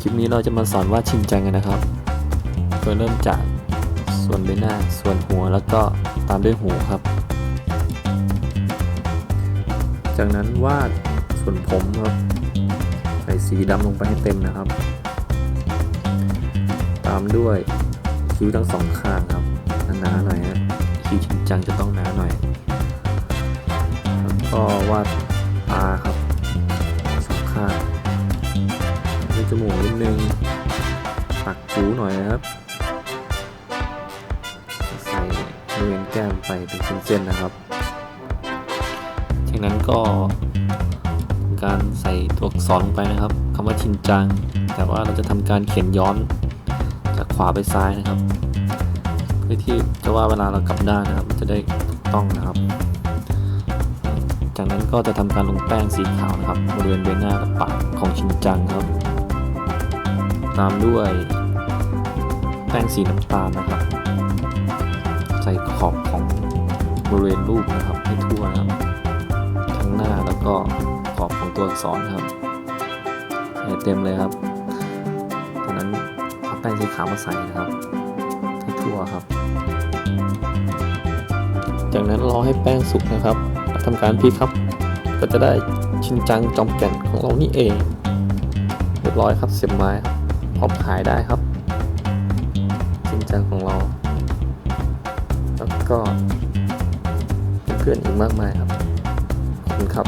คลิปนี้เราจะมาสอนวาดชินจังกันนะครับ โดยเริ่มจากส่วนใบหน้า ส่วนหัว แล้วก็ตามด้วยหูครับ จากนั้นวาดส่วนผมครับ ใส่สีดำลงไปให้เต็มนะครับ ตามด้วยคิ้วทั้งสองข้างครับ หนาๆหน่อยนะคิ้วชินจังจะต้องหนาหน่อย แล้วก็วาดตาครับ จมูกนิดนึงปักจูหน่อยนะครับ ใส่บริเวณแก้มไปเป็นเส้นๆนะครับจากนั้นก็การใส่ตัวอักษรลงไปนะครับคำว่าชินจัง แต่ว่าเราจะทำการเขียนย้อนจากขวาไปซ้ายนะครับเพื่อที่จะว่าเวลาเรากลับด้านนะครับ จะได้ถูกต้องนะครับ จากนั้นก็จะทำการลงแป้งสีขาวนะครับบริเวณใบหน้าและปากของชินจังครับ ตามด้วยแป้งสีน้ำตาลนะครับ ใส่ขอบของบริเวณรูปนะครับให้ทั่วนะครับ ทั้งหน้าแล้วก็ขอบของตัวอักษรครับให้เต็มเลยครับจากนั้นเอาแป้งสีขาวมาใส่นะครับให้ทั่วครับ จากนั้นรอให้แป้งสุกนะครับทำการพลิกครับก็จะได้ชิ้นจังจอมแก่นของเรานี่เอง เรียบร้อยครับเสียบไม้ครับ พร้อมขายได้ครับจริงจังของเรา แล้วก็เพื่อนๆอีกมากมายครับขอบคุณครับ